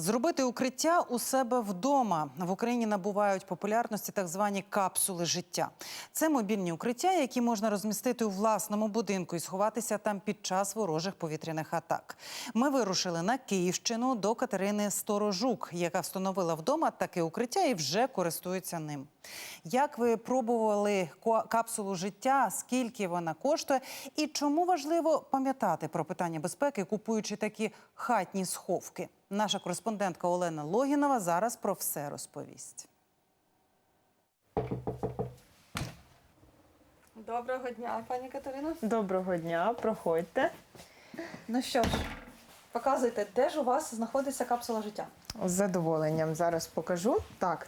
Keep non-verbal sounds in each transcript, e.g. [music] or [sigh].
Зробити укриття у себе вдома в Україні набувають популярності так звані капсули життя. Це мобільні укриття, які можна розмістити у власному будинку і сховатися там під час ворожих повітряних атак. Ми вирушили на Київщину до Катерини Сторожук, яка встановила вдома таке укриття і вже користується ним. Як ви пробували ко- капсулу життя? Скільки вона коштує? І чому важливо пам'ятати про питання безпеки, купуючи такі хатні сховки? Наша кореспондентка Олена Логінова зараз про все розповість. Доброго дня, пані Катерино. Доброго дня, проходьте. Ну що ж, показуйте, де ж у вас знаходиться капсула життя? З задоволенням зараз покажу. Так,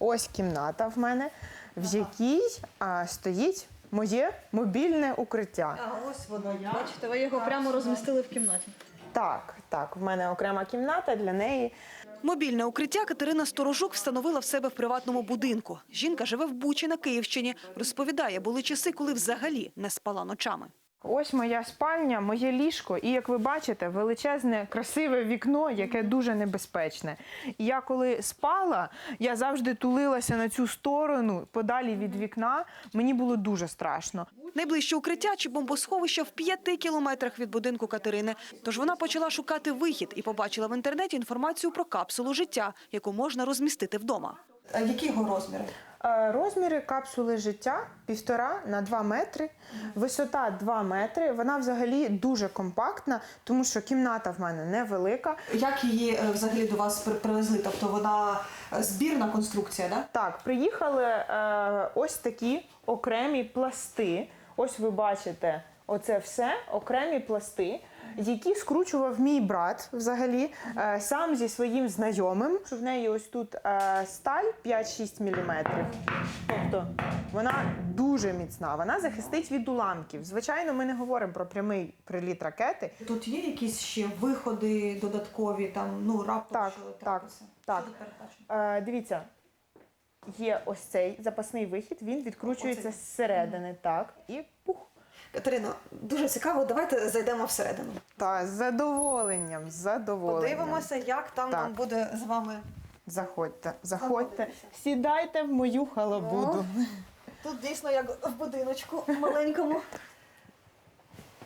ось кімната в мене, в якій а, стоїть моє мобільне укриття. А ось воно. я. Бачите, ви його прямо розмістили в кімнаті. Так, так, в мене окрема кімната для неї. Мобільне укриття Катерина Сторожук встановила в себе в приватному будинку. Жінка живе в Бучі на Київщині. Розповідає, були часи, коли взагалі не спала ночами. Ось моя спальня, моє ліжко, і як ви бачите, величезне, красиве вікно, яке дуже небезпечне. І я коли спала, я завжди тулилася на цю сторону, подалі від вікна. Мені було дуже страшно. Найближче укриття чи бомбосховище в п'яти кілометрах від будинку Катерини. Тож вона почала шукати вихід і побачила в інтернеті інформацію про капсулу життя, яку можна розмістити вдома. А які його розміри? Е, Розміри капсули життя півтора на 2 метри, висота 2 метри. Вона взагалі дуже компактна, тому що кімната в мене невелика. Як її е, взагалі до вас привезли? Тобто вона е, збірна конструкція, да? Так, приїхали ось такі окремі пласти. Ось ви бачите, оце все окремі пласти, які скручував мій брат взагалі е, сам зі своїм знайомим. В неї ось тут е, сталь 5-6 мм. Тобто вона дуже міцна, вона захистить від уламків. Звичайно, ми не говоримо про прямий приліт ракети. Тут є якісь ще виходи додаткові, там, ну, раптом Так, що так, так. Що? Е, дивіться, є ось цей запасний вихід, він відкручується Оцей. зсередини, так, і пух. Катерино, дуже цікаво, давайте зайдемо всередину. Та з задоволенням, з задоволенням. Подивимося, як там Так. нам буде з вами. Заходьте, заходьте, сідайте в мою халабуду. Тут дійсно як в будиночку маленькому.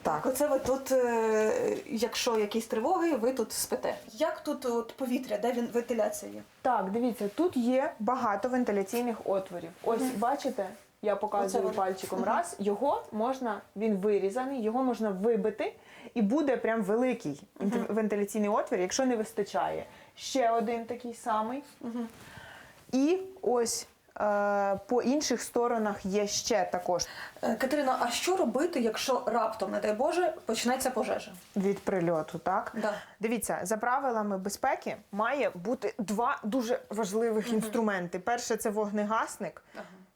Так, оце ви тут, е, якщо якісь тривоги, ви тут спите. Як тут от повітря, де він вентиляція є? Так, дивіться, тут є багато вентиляційних отворів. Ось бачите, я Оце показую воно. пальчиком раз. Його можна, він вирізаний, його можна вибити, і буде прям великий інт- вентиляційний отвір, якщо не вистачає. Ще один такий самий. І ось е, по інших сторонах є ще також Е, Катерина, а що робити, якщо раптом, не дай Боже, почнеться пожежа? від прильоту, так? Да. Дивіться, за правилами безпеки має бути два дуже важливих інструменти. Перше це вогнегасник,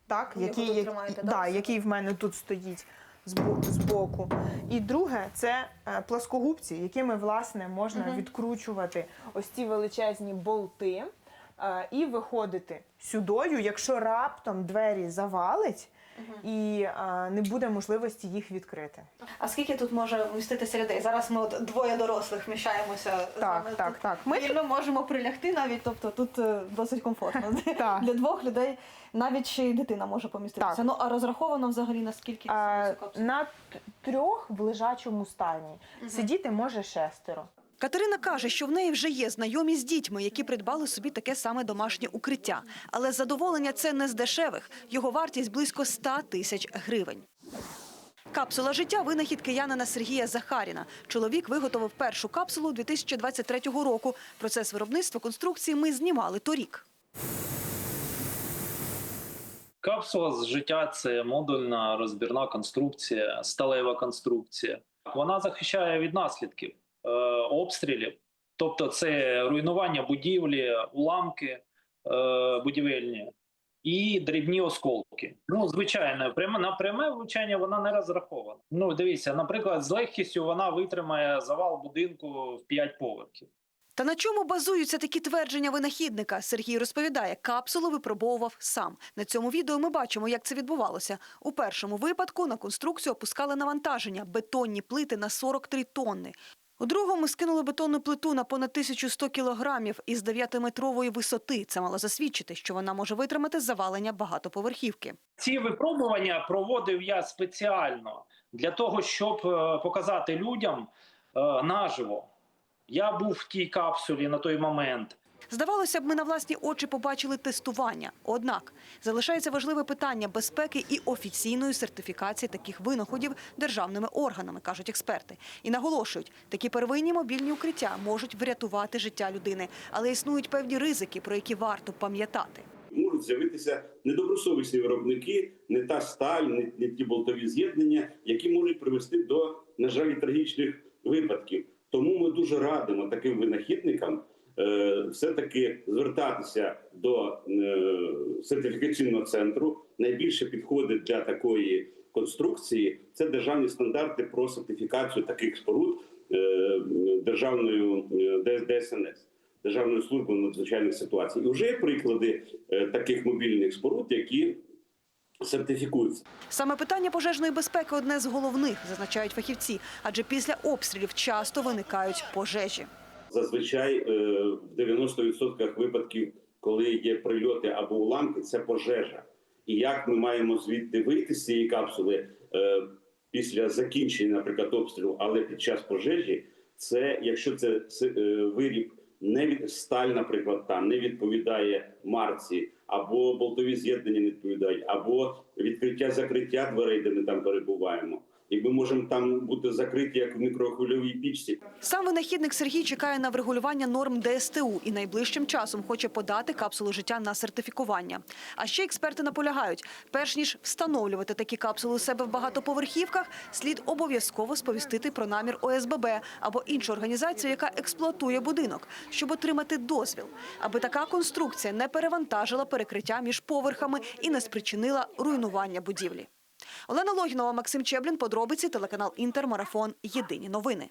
так, який, як- тримаєте, да, який в мене тут стоїть з боку. І друге це е, пласкогубці, якими власне можна відкручувати ось ці величезні болти і виходити сюдою, якщо раптом двері завалить. І е, не буде можливості їх відкрити. А скільки тут може вміститися людей? Зараз ми от двоє дорослих вміщаємося. з Так, вами так, тут. так. Ми І ми можемо прилягти навіть, тобто тут е, досить комфортно. [laughs] Для двох людей навіть ще й дитина може поміститися. Так. Ну а розраховано взагалі на скільки А, на трьох в лежачому стані. Сидіти може шестеро. Катерина каже, що в неї вже є знайомі з дітьми, які придбали собі таке саме домашнє укриття. Але задоволення це не з дешевих. Його вартість близько 100 тисяч гривень. Капсула життя винахід киянина Сергія Захаріна. Чоловік виготовив першу капсулу 2023 року. Процес виробництва конструкції ми знімали торік. Капсула з життя це модульна розбірна конструкція, сталева конструкція. Вона захищає від наслідків обстрілів, тобто це руйнування будівлі, уламки е, будівельні і дрібні осколки. Ну, звичайно, пряме на пряме влучання вона не розрахована. Ну, дивіться, наприклад, з легкістю вона витримає завал будинку в 5 поверхів. Та на чому базуються такі твердження винахідника? Сергій розповідає, капсулу випробовував сам. На цьому відео ми бачимо, як це відбувалося. У першому випадку на конструкцію опускали навантаження бетонні плити на 43 тонни. У другому скинули бетонну плиту на понад 1100 кілограмів із 9-метрової висоти. Це мало засвідчити, що вона може витримати завалення багатоповерхівки. Ці випробування проводив я спеціально для того, щоб е, показати людям е, наживо. Я був в тій капсулі на той момент. Здавалося б, ми на власні очі побачили тестування. Однак залишається важливе питання безпеки і офіційної сертифікації таких винаходів державними органами, кажуть експерти. І наголошують, такі первинні мобільні укриття можуть врятувати життя людини, але існують певні ризики, про які варто пам'ятати. можуть з'явитися недобросовісні виробники, не та сталь, не, не ті болтові з'єднання, які можуть привести до, на жаль, трагічних випадків. Тому ми дуже радимо таким винахідникам все-таки звертатися до е, сертифікаційного центру. Найбільше підходить для такої конструкції це державні стандарти про сертифікацію таких споруд е, державною е, ДСНС. Державної служби надзвичайних ситуацій. І вже є приклади е, таких мобільних споруд, які сертифікуються. Саме питання пожежної безпеки одне з головних, зазначають фахівці, адже після обстрілів часто виникають пожежі. Зазвичай е, в 90% випадків, коли є прильоти або уламки, це пожежа. І як ми маємо звідти вийти з цієї капсули е, після закінчення, наприклад, обстрілу, але під час пожежі, це якщо це е, виріб не від сталь, наприклад, там не відповідає марці, або болтові з'єднання не відповідають, або відкриття закриття дверей, де ми там перебуваємо. І ми можемо там бути закриті як в мікрохвильовій пічці. Сам винахідник Сергій чекає на врегулювання норм ДСТУ і найближчим часом хоче подати капсулу життя на сертифікування. А ще експерти наполягають, перш ніж встановлювати такі капсули у себе в багатоповерхівках, слід обов'язково сповістити про намір ОСББ або іншу організацію, яка експлуатує будинок, щоб отримати дозвіл, аби така конструкція не перевантажила перекриття між поверхами і не спричинила руйнування будівлі. Олена Логінова, Максим Чеблін, подробиці, телеканал Інтермарафон. Єдині новини.